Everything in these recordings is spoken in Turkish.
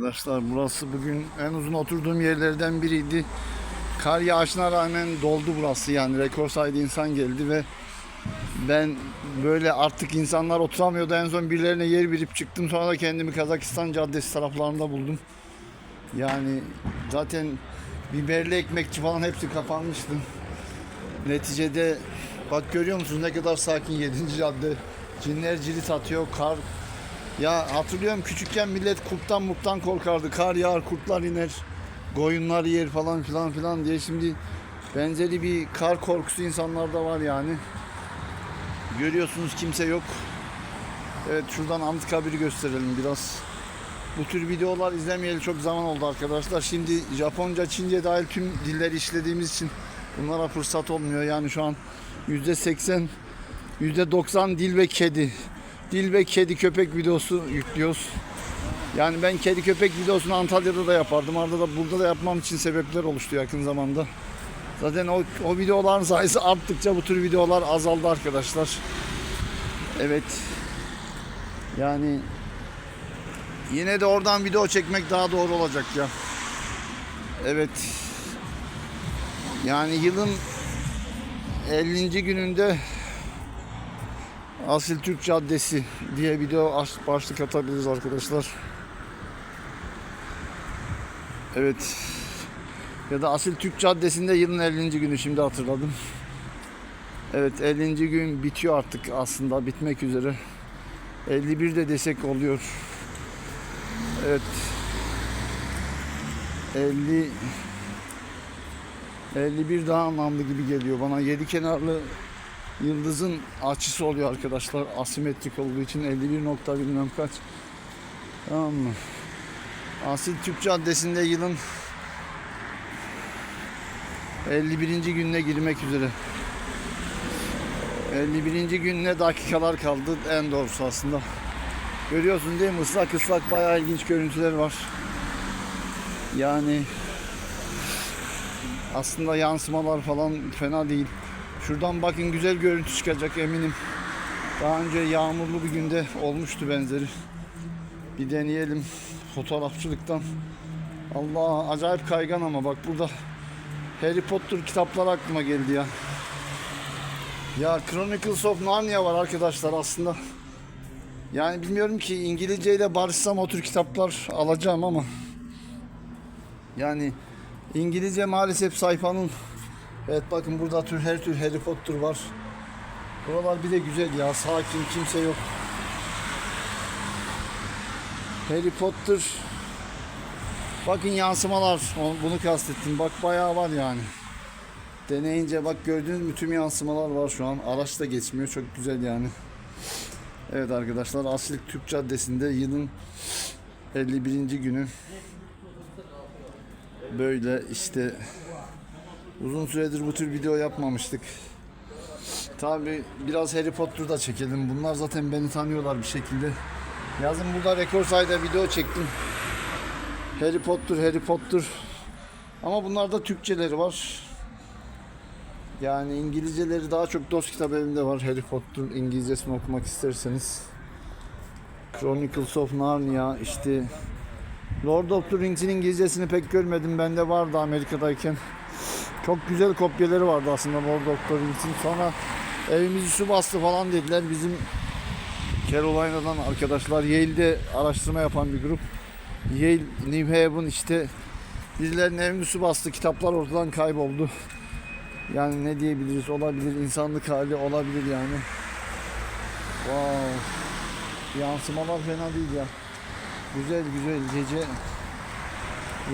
Arkadaşlar burası bugün en uzun oturduğum yerlerden biriydi. Kar yağışına rağmen doldu burası yani rekor sayıda insan geldi ve ben böyle artık insanlar oturamıyordu en son birilerine yer verip çıktım sonra da kendimi Kazakistan Caddesi taraflarında buldum. Yani zaten biberli ekmekçi falan hepsi kapanmıştı. Neticede bak görüyor musunuz ne kadar sakin 7. cadde. Cinler cirit atıyor, kar ya hatırlıyorum küçükken millet kurttan murttan korkardı. Kar yağar, kurtlar iner, koyunlar yer falan filan filan diye. Şimdi benzeri bir kar korkusu insanlarda var yani. Görüyorsunuz kimse yok. Evet şuradan Anıtkabir'i gösterelim biraz. Bu tür videolar izlemeyeli çok zaman oldu arkadaşlar. Şimdi Japonca, Çince dahil tüm dilleri işlediğimiz için bunlara fırsat olmuyor. Yani şu an %80, %90 dil ve kedi. Dil ve kedi köpek videosu yüklüyoruz. Yani ben kedi köpek videosunu Antalya'da da yapardım. Arada da burada da yapmam için sebepler oluştu yakın zamanda. Zaten o, o videoların sayısı arttıkça bu tür videolar azaldı arkadaşlar. Evet. Yani yine de oradan video çekmek daha doğru olacak ya. Evet. Yani yılın 50. gününde Asil Türk Caddesi diye video başlık atabiliriz arkadaşlar. Evet. Ya da Asil Türk Caddesi'nde yılın 50. günü şimdi hatırladım. Evet 50. gün bitiyor artık aslında bitmek üzere. 51 de desek oluyor. Evet. 50 51 daha anlamlı gibi geliyor bana. Yedi kenarlı Yıldızın açısı oluyor arkadaşlar. Asimetrik olduğu için 51 nokta bilmem kaç. Tamam mı? Asil Türk Caddesi'nde yılın 51. gününe girmek üzere. 51. gününe dakikalar kaldı en doğrusu aslında. Görüyorsun değil mi? Islak ıslak bayağı ilginç görüntüler var. Yani aslında yansımalar falan fena değil. Şuradan bakın güzel görüntü çıkacak eminim. Daha önce yağmurlu bir günde olmuştu benzeri. Bir deneyelim fotoğrafçılıktan. Allah acayip kaygan ama bak burada Harry Potter kitapları aklıma geldi ya. Ya Chronicles of Narnia var arkadaşlar aslında. Yani bilmiyorum ki İngilizceyle barışsam o tür kitaplar alacağım ama yani İngilizce maalesef sayfanın Evet bakın burada tür her tür Potter var. Buralar bir de güzel ya sakin kimse yok. Potter Bakın yansımalar bunu kastettim. Bak bayağı var yani. Deneyince bak gördüğünüz mü tüm yansımalar var şu an. Araç da geçmiyor. Çok güzel yani. Evet arkadaşlar Aslik Türk Caddesi'nde yılın 51. günü. Böyle işte Uzun süredir bu tür video yapmamıştık. Tabi biraz Harry Potter'da çekelim. Bunlar zaten beni tanıyorlar bir şekilde. Yazın burada rekor sayıda video çektim. Harry Potter, Harry Potter. Ama bunlarda Türkçeleri var. Yani İngilizceleri daha çok dost kitap evinde var. Harry Potter İngilizcesini okumak isterseniz. Chronicles of Narnia işte Lord of the Rings'in İngilizcesini pek görmedim. Bende vardı Amerika'dayken. Çok güzel kopyaları vardı aslında Lord of the Rings'in. Sonra evimizi su bastı falan dediler. Bizim Carolina'dan arkadaşlar Yale'de araştırma yapan bir grup. Yale, New Haven işte birilerinin evini su bastı. Kitaplar ortadan kayboldu. Yani ne diyebiliriz? Olabilir. insanlık hali olabilir yani. Wow. Yansımalar fena değil ya. Güzel güzel gece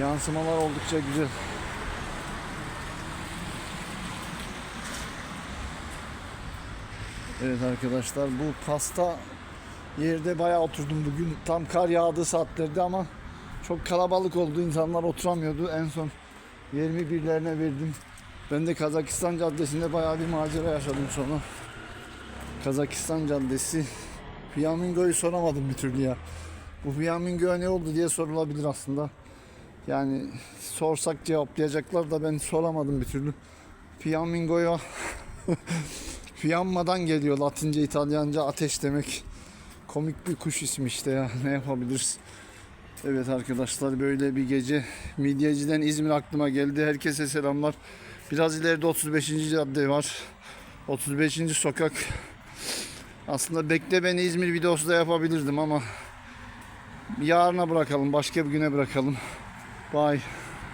yansımalar oldukça güzel. Evet arkadaşlar bu pasta yerde bayağı oturdum bugün. Tam kar yağdığı saatlerde ama çok kalabalık oldu. insanlar oturamıyordu. En son yerimi birilerine verdim. Ben de Kazakistan Caddesi'nde bayağı bir macera yaşadım sonra. Kazakistan Caddesi. Flamingo'yu soramadım bir türlü ya. Bu Flamingo'ya ne oldu diye sorulabilir aslında. Yani sorsak cevaplayacaklar da ben soramadım bir türlü. Flamingo'ya Fiammadan geliyor Latince, İtalyanca ateş demek. Komik bir kuş ismi işte ya. Ne yapabiliriz? Evet arkadaşlar böyle bir gece Midyeci'den İzmir aklıma geldi. Herkese selamlar. Biraz ileride 35. cadde var. 35. sokak. Aslında bekle beni İzmir videosu da yapabilirdim ama yarına bırakalım. Başka bir güne bırakalım. Bye.